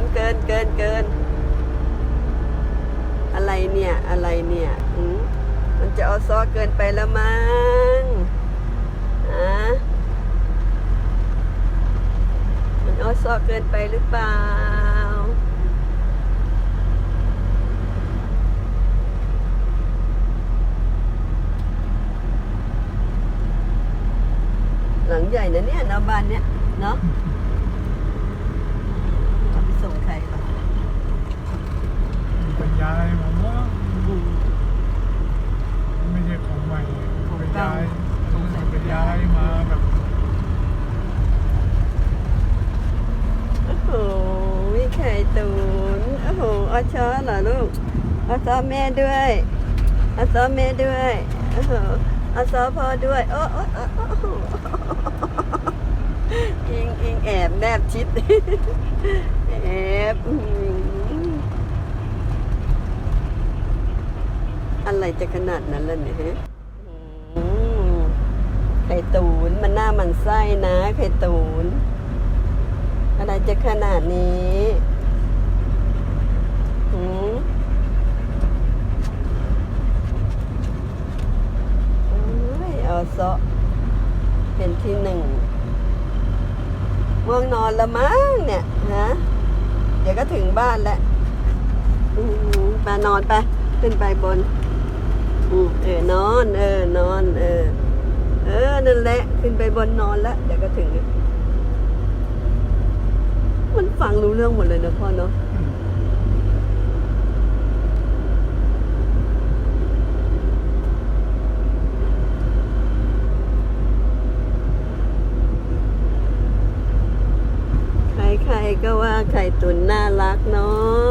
นเกินเกินเกิน อะไรเนี่ย อะไรเนี่ยมันจะเอาซอเกินไปแล้วมั้งอะมันเอาซอเกินไปหรือเปล่า หลังใหญ่นะเนี่ยนาะบ้านเนี้ยเนาะไปส่งใครปะ บรรยายผมว่าไม่ใช่ของใหม่ บรรยายบรรยายมาแบบโอ้โหมีไข่ตุ๋นโอ้โหอาช้อเหรอลูกอาซอแม่ด้วยอาซอแม่ด้วยโอ้โหอาซอพ่อด้วยโอ้โอ้โอ้โอ้โอ้อิงอิงแอบแนบชิดแอบอื้อะไรจะขนาดนั้นล่ะเนี่ยฮะอืมไข่ตูนมันหน้ามันไส้นะไข่ตูนอะไรจะขนาดนี้หืมโอ้ยเอาซะเป็นที่หนึ่งง่วงนอนล้วมั้งเนี่ยฮะเดี๋ยวก็ถึงบ้านแล้วมไปนอนไป ขึ้นไปบน อืเออนอน เออนอน นั่นแหละ ขึ้นไปบนนอนแล้วเดี๋ยวก็ถึง มันฟังรู้เรื่องหมดเลยนะพ่อเนาะใครๆก็ว่าไข่ตุ๋นน่ารักเนาะ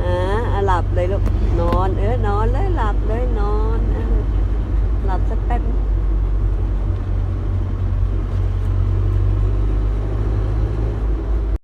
อ่าอะหลับเลยลูกนอน เออนอนเลยหลับเลยนอน